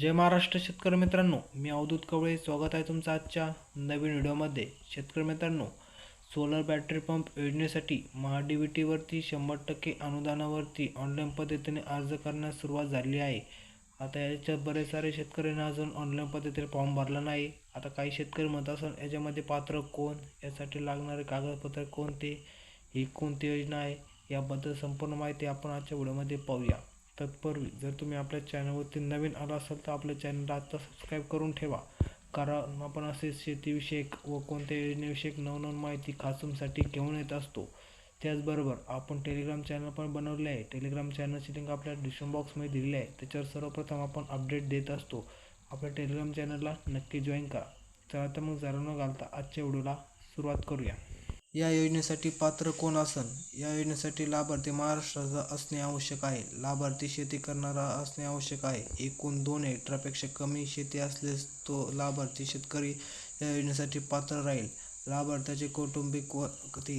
जय महाराष्ट्र शेतकरी मित्रांनो मी अवधूत कवळे स्वागत आहे तुमचं आजच्या नवीन व्हिडिओमध्ये. शेतकरी मित्रांनो सोलर बॅटरी पंप योजनेसाठी महा डी टीवरती शंभर टक्के अनुदानावरती ऑनलाईन पद्धतीने अर्ज करण्यास सुरुवात झाली आहे. आता याच्यात बरेच सारे शेतकऱ्यांना अजून ऑनलाईन पद्धतीने फॉर्म भरला नाही. आता काही शेतकरी म्हणत असेल याच्यामध्ये पात्र कोण? यासाठी लागणारे कागदपत्र कोणते? ही कोणती योजना आहे? याबद्दल संपूर्ण माहिती आपण आजच्या व्हिडिओमध्ये पाहूया. तत्पूर्वी जर तुम्ही आपल्या चॅनलवरती नवीन आला असाल तर आपल्या चॅनलला आत्ता सबस्क्राईब करून ठेवा. कारण आपण असे शेतीविषयक व कोणत्या योजनेविषयक नवनवीन माहिती खास घेऊन येत असतो. त्याचबरोबर आपण टेलिग्राम चॅनल पण बनवले आहे. टेलिग्राम चॅनलची लिंक आपल्या डिस्क्रिप्शन बॉक्समध्ये दिलेली आहे. त्याच्यावर सर्वप्रथम आपण अपडेट देत असतो. आपल्या टेलिग्राम चॅनलला नक्की जॉईन करा. चला तर मग जरा न घालता आजच्या व्हिडिओला सुरुवात करूया. या योजनेसाठी पात्र कोण असन? या योजनेसाठी लाभार्थी महाराष्ट्राचा असणे आवश्यक आहे. लाभार्थी शेती करणारा असणे आवश्यक आहे. एकूण दोन हेक्टरपेक्षा कमी शेती असल्यास तो लाभार्थी शेतकरी या योजनेसाठी पात्र राहील. लाभार्थ्याचे कौटुंबिक व ते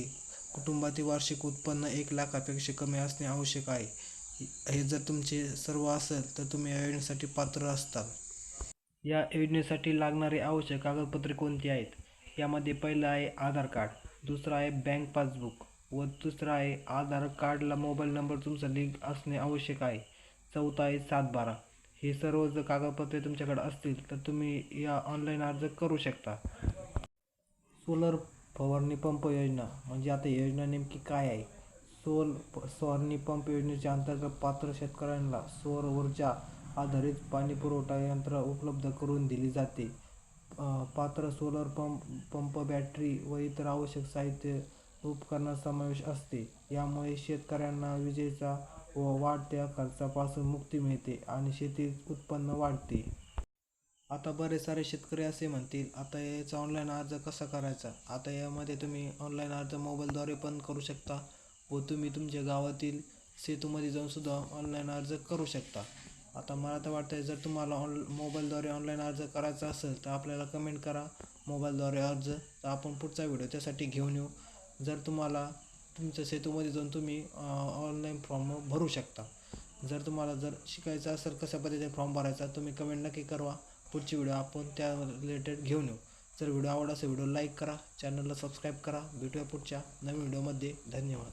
कुटुंबातील वार्षिक उत्पन्न एक लाखापेक्षा कमी असणे आवश्यक आहे. हे जर तुमचे सर्व असेल तर तुम्ही या योजनेसाठी पात्र असताल. या योजनेसाठी लागणारी आवश्यक कागदपत्रे कोणती आहेत? यामध्ये पहिलं आहे आधार कार्ड. दुसरं आहे बँक पासबुक व दुसरं आहे आधार कार्डला मोबाईल नंबर तुमचा लिंक असणे आवश्यक आहे. चौथा आहे सात बारा हे सर्व जर कागदपत्रे तुमच्याकडे असतील तर तुम्ही या ऑनलाईन अर्ज करू शकता. सोलर फवारणी पंप योजना म्हणजे आता योजना नेमकी काय आहे? सोल फवारणी पंप योजनेच्या अंतर्गत पात्र शेतकऱ्यांना सौर ऊर्जा आधारित पाणी पुरवठा यंत्र उपलब्ध करून दिली जाते. पात्र सोलर पंप पंप बॅटरी व इतर आवश्यक साहित्य उपकरणात समावेश असते. यामुळे शेतकऱ्यांना विजेचा व वाढत्या खर्चापासून मुक्ती मिळते आणि शेतीत उत्पन्न वाढते. आता बरेच सारे शेतकरी असे म्हणतील आता याचा ऑनलाईन अर्ज कसा करायचा? आता यामध्ये तुम्ही ऑनलाईन अर्ज मोबाईलद्वारे पण करू शकता व तुम्ही तुमच्या गावातील सेतूमध्ये जाऊन सुद्धा ऑनलाईन अर्ज करू शकता. आता मला तर वाटतं जर तुम्हाला ऑन मोबाईलद्वारे ऑनलाईन अर्ज करायचा असेल तर आपल्याला कमेंट करा. मोबाईलद्वारे अर्ज. तर आपण पुढचा व्हिडिओ त्यासाठी घेऊन येऊ. जर तुम्हाला तुमच्या सेतूमध्ये जाऊन तुम्ही ऑनलाईन फॉर्म भरू शकता. जर तुम्हाला जर शिकायचं असेल कशा पद्धतीने फॉर्म भरायचा तुम्ही कमेंट नक्की करवा पुढची व्हिडिओ आपण त्या रिलेटेड घेऊन येऊ. जर व्हिडिओ आवडला असेल व्हिडिओ लाईक करा. चॅनलला सबस्क्राईब करा. भेटूया पुढच्या नवीन व्हिडिओमध्ये. धन्यवाद.